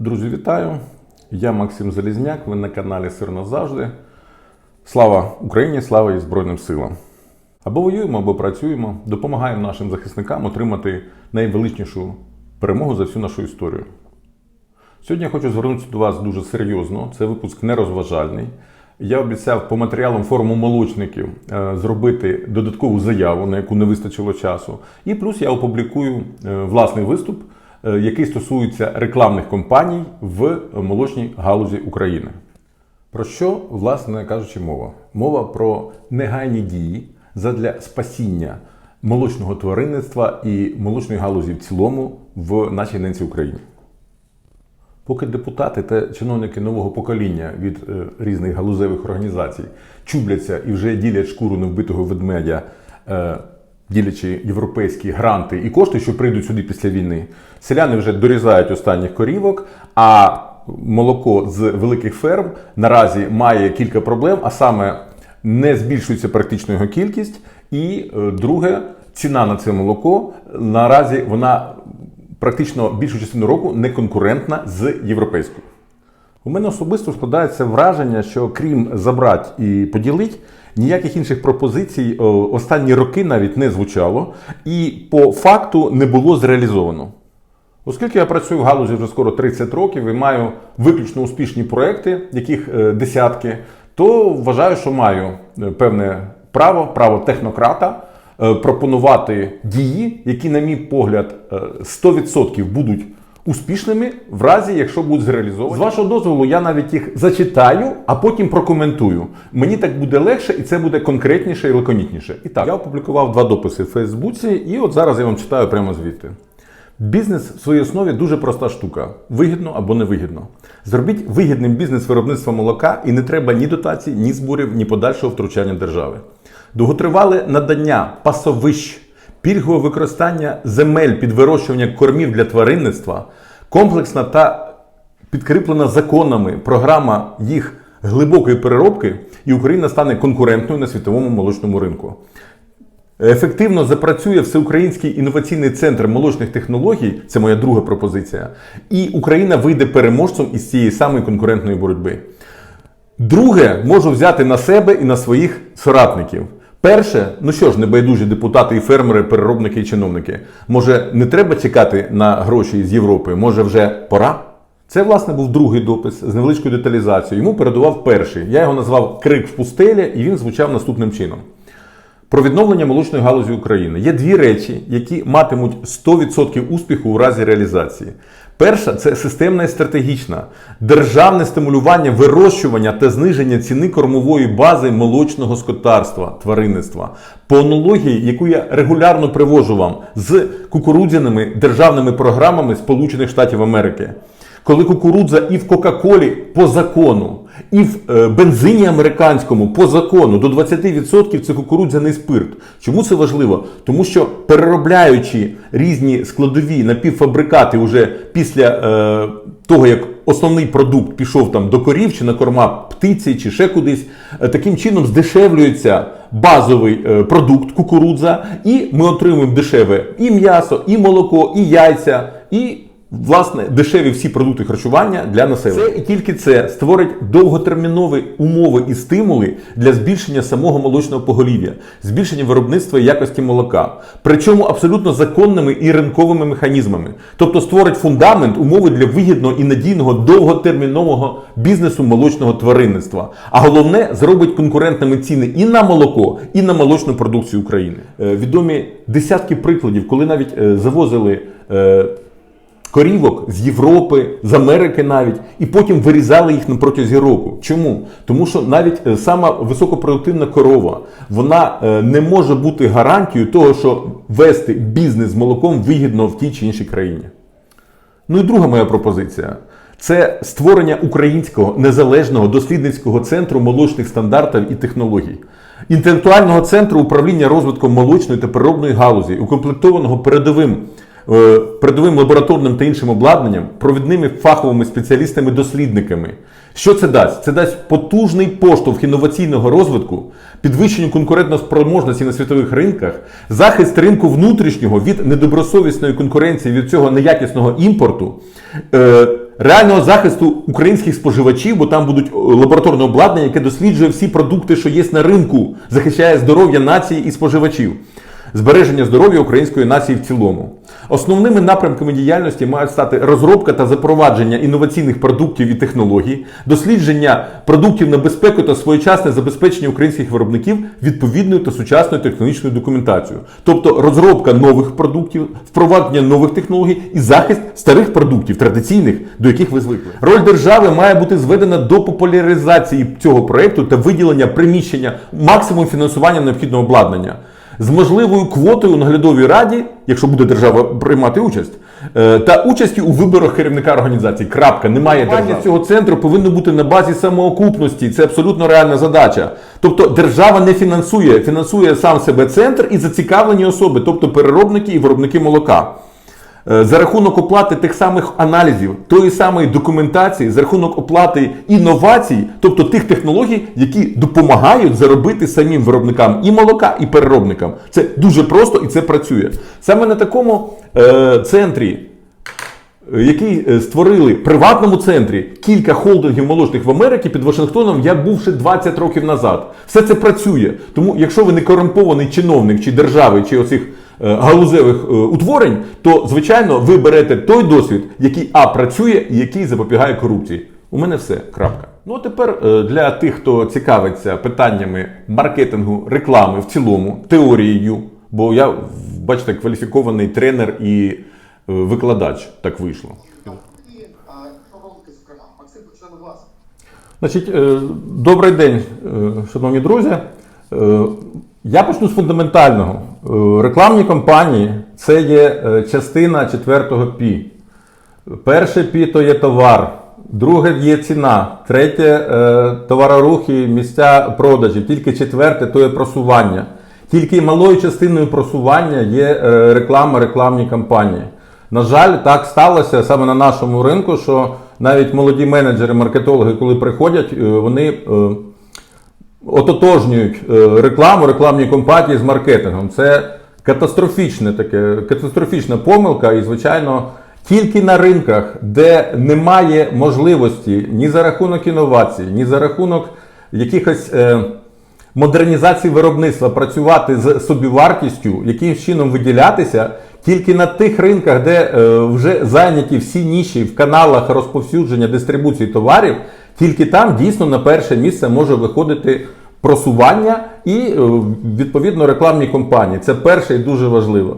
Друзі, вітаю! Я Максим Залізняк, ви на каналі Сирно завжди. Слава Україні, слава і Збройним силам! Або воюємо, або працюємо, допомагаємо нашим захисникам отримати найвеличнішу перемогу за всю нашу історію. Сьогодні я хочу звернутися до вас дуже серйозно. Це випуск нерозважальний. Я обіцяв по матеріалам форуму молочників е, зробити додаткову заяву, на яку не вистачило часу. І плюс я опублікую е, власний виступ, який стосується рекламних кампаній в молочній галузі України. Про що, власне кажучи, мова? Мова про негайні дії задля спасіння молочного тваринництва і молочної галузі в цілому в нашій ненці Україні. Поки депутати та чиновники нового покоління від е, різних галузевих організацій чубляться і вже ділять шкуру невбитого ведмедя, е, ділячи європейські гранти і кошти, що прийдуть сюди після війни, селяни вже дорізають останніх корівок. А молоко з великих ферм наразі має кілька проблем, а саме не збільшується практично його кількість, і е, друге, ціна на це молоко наразі вона практично більшу частину року не конкурентна з європейською. У мене особисто складається враження, що крім забрати і поділити, ніяких інших пропозицій останні роки навіть не звучало, і по факту не було зреалізовано. Оскільки я працюю в галузі вже скоро 30 років і маю виключно успішні проекти, яких е, десятки, то вважаю, що маю е, певне право, право технократа е, пропонувати дії, які, на мій погляд, е, 100% будуть успішними в разі, якщо будуть зреалізовані. З вашого дозволу, я навіть їх зачитаю, а потім прокоментую. Мені так буде легше, і це буде конкретніше і лаконітніше. І так, я опублікував два дописи в Фейсбуці, і от зараз я вам читаю прямо звідти. Бізнес в своїй основі дуже проста штука: вигідно або невигідно. Зробіть вигідним бізнес виробництва молока, і не треба ні дотацій, ні зборів, ні подальшого втручання держави. Довготривале надання пасовищ, пільгове використання земель під вирощування кормів для тваринництва, комплексна та підкріплена законами програма їх глибокої переробки, і Україна стане конкурентною на світовому молочному ринку. Ефективно запрацює всеукраїнський інноваційний центр молочних технологій. Це моя друга пропозиція. І Україна вийде переможцем із цієї самої конкурентної боротьби. Друге, можу взяти на себе і на своїх соратників. Перше, ну що ж, небайдужі депутати і фермери, переробники і чиновники. Може, не треба чекати на гроші з Європи, може вже пора? Це, власне, був другий допис з невеличкою деталізацією. Йому передував перший. Я його назвав Крик в пустелі, і він звучав наступним чином. Про відновлення молочної галузі України є дві речі, які матимуть 100% успіху у разі реалізації. Перша це системна і стратегічна державне стимулювання вирощування та зниження ціни кормової бази молочного скотарства, тваринництва. По аналогії, яку я регулярно привожу вам з кукурудзяними державними програмами Сполучених Штатів Америки. Коли кукурудза і в Кока-Колі по закону, і в е, бензині американському по закону до 20% це кукурудзяний спирт. Чому це важливо? Тому що переробляючи різні складові напівфабрикати уже після е, того, як основний продукт пішов там до корів чи на корма птиці, чи ще кудись, е, таким чином здешевлюється базовий е, продукт кукурудза, і ми отримуємо дешеве і м'ясо, і молоко, і яйця, і Власне, дешеві всі продукти харчування для населення. Це і тільки це створить довготермінові умови і стимули для збільшення самого молочного поголів'я, збільшення виробництва і якості молока, причому абсолютно законними і ринковими механізмами. Тобто створить фундамент, умови для вигідного і надійного довготермінового бізнесу молочного тваринництва. А головне, зробить конкурентними ціни і на молоко, і на молочну продукцію України. Е, відомі десятки прикладів, коли навіть е, завозили. Корівок з Європи, з Америки навіть, і потім вирізали їх на протязі року. Чому? Тому що навіть е, сама високопродуктивна корова вона е, не може бути гарантією того, що вести бізнес з молоком вигідно в тій чи іншій країні. Ну і друга моя пропозиція. Це створення українського незалежного дослідницького центру молочних стандартів і технологій, інтелектуального центру управління розвитком молочної та переробної галузі, укомплектованого передовим передовим лабораторним та іншим обладнанням, провідними фаховими спеціалістами-дослідниками. Що це дасть? Це дасть потужний поштовх інноваційного розвитку, підвищенню конкурентоспроможності на світових ринках, захист ринку внутрішнього від недобросовісної конкуренції від цього неякісного імпорту, е, реального захисту українських споживачів, бо там будуть е, лабораторне обладнання, яке досліджує всі продукти, що є на ринку, захищає здоров'я нації і споживачів. Збереження здоров'я української нації в цілому. Основними напрямками діяльності мають стати розробка та запровадження інноваційних продуктів і технологій, дослідження продуктів на безпеку та своєчасне забезпечення українських виробників відповідною та сучасною технологічною документацією, тобто розробка нових продуктів, впровадження нових технологій і захист старих продуктів, традиційних, до яких ви звикли. Роль держави має бути зведена до популяризації цього проекту та виділення приміщення максимум фінансування необхідного обладнання з можливою квотою у наглядовій раді, якщо буде держава приймати участь, е, та участі у виборах керівника організації. Крапка, немає держави. цього центру повинно бути на базі самоокупності. Це абсолютно реальна задача. Тобто держава не фінансує, фінансує сам себе центр і зацікавлені особи, тобто переробники і виробники молока. Е, За рахунок оплати тих самих аналізів, тої самої документації, за рахунок оплати інновацій, тобто тих технологій, які допомагають заробити самим виробникам і молока, і переробникам. Це дуже просто і це працює. Саме на такому е, центрі е, який е, створили приватному центрі кілька холдингів молочних в Америці під Вашингтоном, я був ще 20 років назад. Все це працює. Тому, якщо ви не корумпований чиновник чи держави, чи оцих галузевих е, утворень, то звичайно ви берете той досвід, який а працює і який запобігає корупції. У мене все. Крапка. Ну а тепер е, для тих, хто цікавиться питаннями маркетингу, реклами в цілому, теорією, бо я, бачите, кваліфікований тренер і е, викладач, так вийшло. Вас. Значить, е, добрий день, е, шановні друзі. Е, Я почну з фундаментального. Е, Рекламні кампанії це є е, частина четвертого пі. Перше пі то є товар, друге є ціна, третє е, товарорухи, місця продажів, тільки четверте то є просування. Тільки малою частиною просування є реклама, рекламні кампанії. На жаль, так сталося саме на нашому ринку, що навіть молоді менеджери, маркетологи, коли приходять, вони ототожнюють е, рекламу, рекламні компанії з маркетингом. Це катастрофічне таке, катастрофічна помилка, і, звичайно, тільки на ринках, де немає можливості ні за рахунок інновацій, ні за рахунок якихось. Е, модернізації виробництва працювати з собівартістю, яким чином виділятися, тільки на тих ринках, де е, вже зайняті всі ніші в каналах розповсюдження дистрибуції товарів, тільки там дійсно на перше місце може виходити просування і е, відповідно рекламні компанії. Це перше і дуже важливо.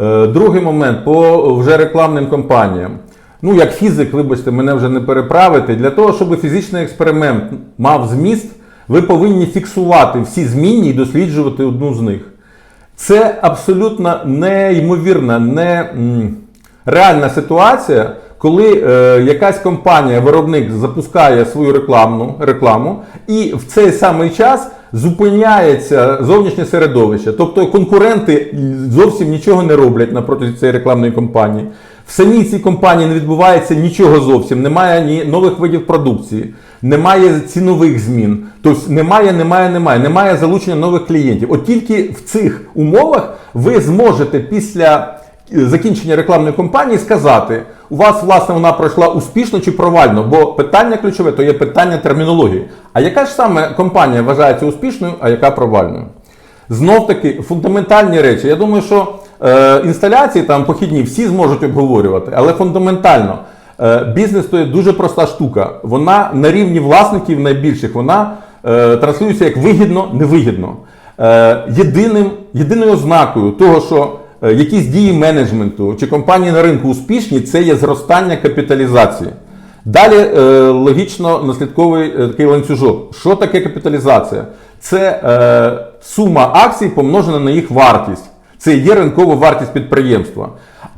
Е, Другий момент по вже рекламним компаніям. Ну, як фізик, вибачте, мене вже не переправити. Для того, щоб фізичний експеримент мав зміст, ви повинні фіксувати всі змінні і досліджувати одну з них. Це абсолютно неймовірна, не реальна ситуація, коли е, якась компанія, виробник запускає свою рекламну рекламу, і в цей самий час зупиняється зовнішнє середовище. Тобто конкуренти зовсім нічого не роблять напроти цієї рекламної кампанії. В самій цій компанії не відбувається нічого зовсім, немає ні нових видів продукції, немає цінових змін. Тобто немає, немає, немає, немає залучення нових клієнтів. От тільки в цих умовах ви зможете після закінчення рекламної кампанії сказати, у вас власне вона пройшла успішно чи провально, бо питання ключове то є питання термінології. А яка ж саме компанія вважається успішною, а яка провальною? Знов таки фундаментальні речі. Я думаю, що е, інсталяції там похідні всі зможуть обговорювати, але фундаментально е, бізнес то є дуже проста штука. Вона на рівні власників найбільших вона е, транслюється як вигідно, невигідно. Е, єдиним, єдиною ознакою того, що якісь дії менеджменту чи компанії на ринку успішні, це є зростання капіталізації. Далі е, логічно наслідковий е, такий ланцюжок. Що таке капіталізація? Це е, сума акцій помножена на їх вартість. Це є ринкова вартість підприємства.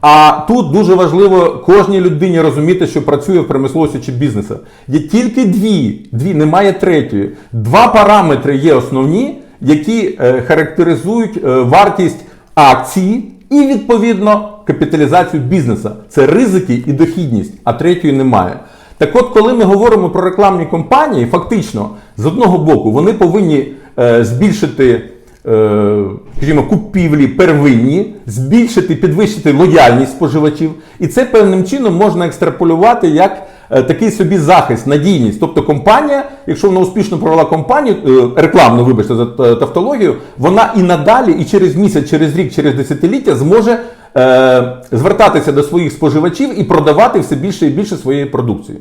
А тут дуже важливо кожній людині розуміти, що працює в промисловості чи бізнесі. Є тільки дві, дві, немає третьої. Два параметри є основні, які е, характеризують е, вартість акції і відповідно капіталізацію бізнесу. Це ризики і дохідність, а третьої немає. Так от, коли ми говоримо про рекламні компанії, фактично, з одного боку, вони повинні е, збільшити е, скажімо, купівлі первинні, збільшити, підвищити лояльність споживачів. І це певним чином можна екстраполювати як такий собі захист, надійність. Тобто компанія, якщо вона успішно провела компанію, е, рекламну, вибачте за тавтологію, вона і надалі, і через місяць, через рік, через десятиліття зможе е, звертатися до своїх споживачів і продавати все більше і більше своєї продукції.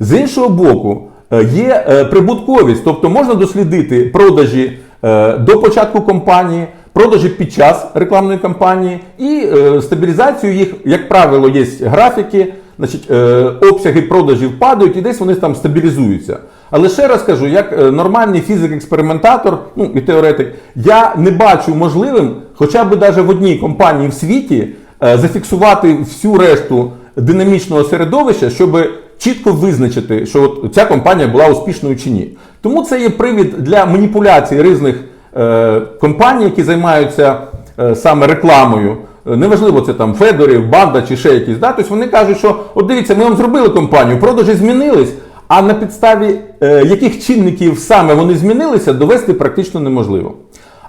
З іншого боку, е, є е, прибутковість, тобто можна дослідити продажі е, до початку кампанії, продажі під час рекламної кампанії і е, стабілізацію їх, як правило, є графіки, значить, е, обсяги продажів падають і десь вони там стабілізуються. Але ще раз кажу, як е, нормальний фізик-експериментатор, ну і теоретик, я не бачу можливим, хоча б навіть в одній компанії в світі е, зафіксувати всю решту динамічного середовища, щоб чітко визначити, що от ця компанія була успішною чи ні. Тому це є привід для маніпуляцій різних компаній, які займаються саме рекламою. Е, Неважливо, це там Федорів, банда чи ще якісь. Да? Тобто вони кажуть, що от дивіться, ми вам зробили компанію, продажі змінились, а на підставі е, яких чинників саме вони змінилися, довести практично неможливо.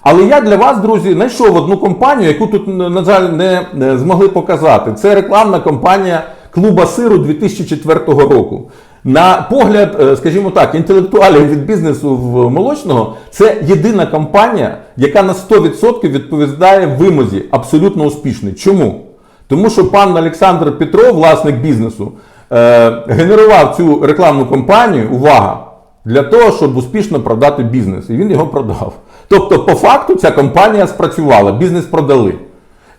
Але я для вас, друзі, знайшов одну компанію, яку тут, на жаль, не змогли показати. Це рекламна кампанія клуба сиру 2004 року. На погляд, е, скажімо так, інтелектуалів від бізнесу в молочного, це єдина компанія, яка на 100% відповідає вимозі абсолютно успішний. Чому? Тому що пан Олександр Петров, власник бізнесу, е, генерував цю рекламну кампанію, увага, для того, щоб успішно продати бізнес. І він його продав. Тобто, по факту, ця компанія спрацювала, бізнес продали.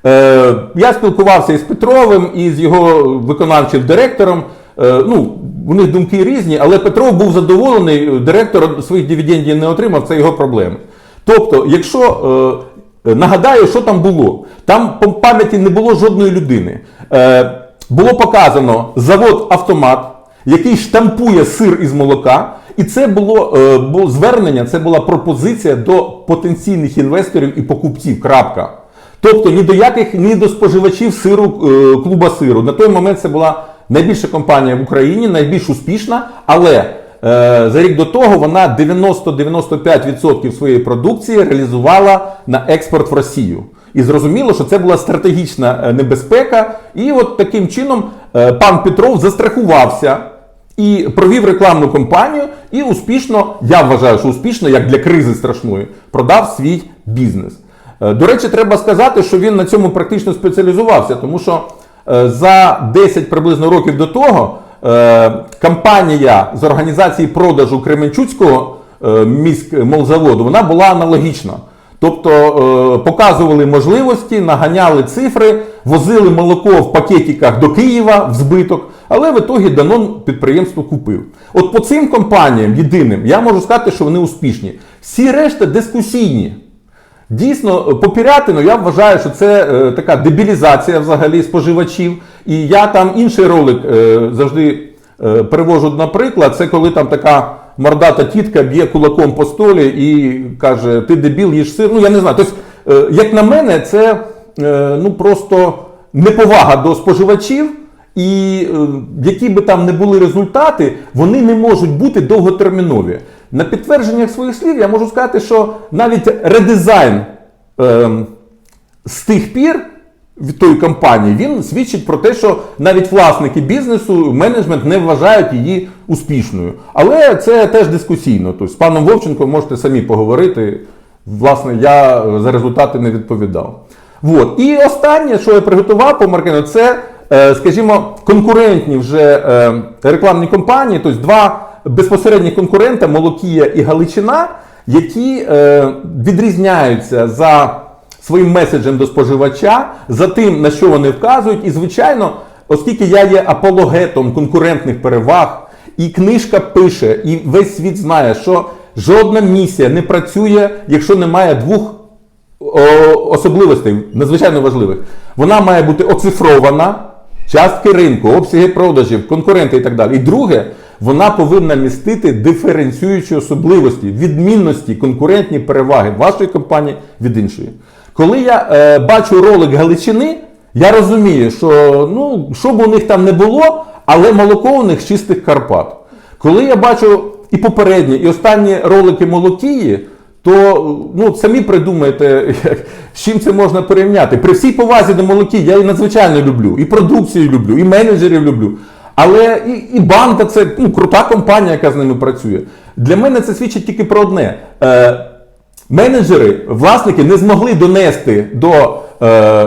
Е, я спілкувався із Петровим, і з його виконавчим директором. Е, ну, у них думки різні, але Петров був задоволений, директор своїх дивідендів не отримав, це його проблеми. Тобто, якщо е, нагадаю, що там було, там по пам'яті не було жодної людини. Е, було показано завод автомат, який штампує сир із молока. І це було, е, було звернення, це була пропозиція до потенційних інвесторів і покупців. Крапка. Тобто ні до яких, ні до споживачів сиру е, клуба сиру. На той момент це була найбільша компанія в Україні, найбільш успішна, але е, за рік до того вона 90-95% своєї продукції реалізувала на експорт в Росію. І зрозуміло, що це була стратегічна е, небезпека. І от таким чином е, пан Петров застрахувався і провів рекламну кампанію, і успішно, я вважаю, що успішно, як для кризи страшної, продав свій бізнес. Е, До речі, треба сказати, що він на цьому практично спеціалізувався, тому що за 10 приблизно років до того е, кампанія з організації продажу Кременчуцького е, міськмолзаводу вона була аналогічна. Тобто е, показували можливості, наганяли цифри, возили молоко в пакетиках до Києва в збиток, але в ітогі Данон підприємство купив. От по цим компаніям єдиним я можу сказати, що вони успішні. Всі решта дискусійні. Дійсно, по Пірятину я вважаю, що це е, така дебілізація взагалі споживачів. І я там інший ролик е, завжди е, перевожу наприклад. Це коли там така мордата тітка б'є кулаком по столі і каже: Ти дебіл, їж сир. Ну я не знаю. Тобто, е, як на мене, це е, ну просто неповага до споживачів. І е, які би там не були результати, вони не можуть бути довготермінові. На підтвердження своїх слів я можу сказати, що навіть редизайн е, з тих пір від тої компанії він свідчить про те, що навіть власники бізнесу, менеджмент не вважають її успішною. Але це теж дискусійно. Тобто з паном Вовченком можете самі поговорити. Власне, я е, за результати не відповідав. Вот. І останнє, що я приготував по маркетингу, це, е, скажімо, конкурентні вже е, рекламні компанії, тобто два безпосередні конкурента Молокія і Галичина, які е, відрізняються за своїм меседжем до споживача, за тим, на що вони вказують. І, звичайно, оскільки я є апологетом конкурентних переваг, і книжка пише, і весь світ знає, що жодна місія не працює, якщо немає двох особливостей, надзвичайно важливих. Вона має бути оцифрована, частки ринку, обсяги продажів, конкуренти і так далі. І друге, вона повинна містити диференціюючі особливості, відмінності, конкурентні переваги вашої компанії від іншої. Коли я е, бачу ролик Галичини, я розумію, що ну, що б у них там не було, але молоко у них чистих Карпат. Коли я бачу і попередні, і останні ролики Молокії, то ну, самі придумайте, з чим це можна порівняти. При всій повазі до молоки я і надзвичайно люблю, і продукцію люблю, і менеджерів люблю. Але і, і банка це ну, крута компанія, яка з ними працює. Для мене це свідчить тільки про одне. Е, менеджери, власники не змогли донести до е,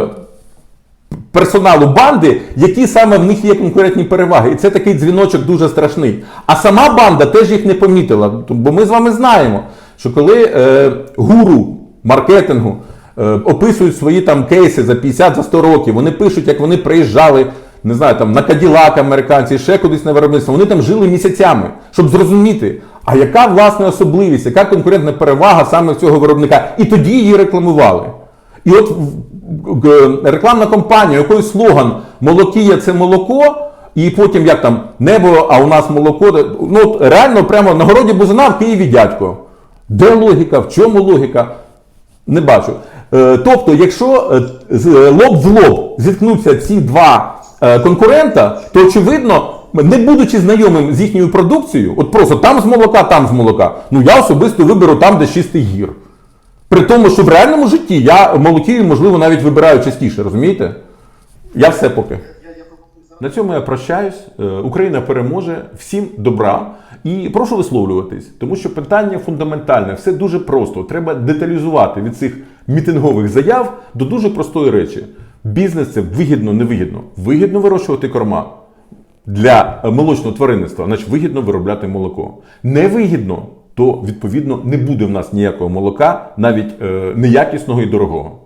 персоналу банди, які саме в них є конкурентні переваги. І це такий дзвіночок дуже страшний. А сама банда теж їх не помітила. Бо ми з вами знаємо, що коли е, гуру маркетингу е, описують свої там кейси за 50 за 100 років, вони пишуть, як вони приїжджали. Не знаю, там на Каділак американці, ще кудись на виробництво. Вони там жили місяцями, щоб зрозуміти, а яка власне особливість, яка конкурентна перевага саме цього виробника. І тоді її рекламували. І от рекламна кампанія, який слоган Молокія це молоко, і потім як там небо, а у нас молоко. Ну реально прямо на городі Бузина в Києві дядько. Де логіка? В чому логіка? Не бачу. Е, тобто, якщо е, е, лоб в лоб зіткнуться ці два е, конкурента, то очевидно, не будучи знайомим з їхньою продукцією, от просто там з молока, там з молока, ну я особисто виберу там, де чистий гір. При тому, що в реальному житті я молокію, можливо, навіть вибираю частіше, розумієте? Я все поки. На цьому я прощаюсь. Е, Україна переможе. Всім добра. І прошу висловлюватись, тому що питання фундаментальне, все дуже просто. Треба деталізувати від цих мітингових заяв до дуже простої речі. Бізнес це вигідно, невигідно. Вигідно вирощувати корма для е, молочного тваринництва, значить вигідно виробляти молоко. Невигідно, то відповідно не буде в нас ніякого молока, навіть е, неякісного і дорогого.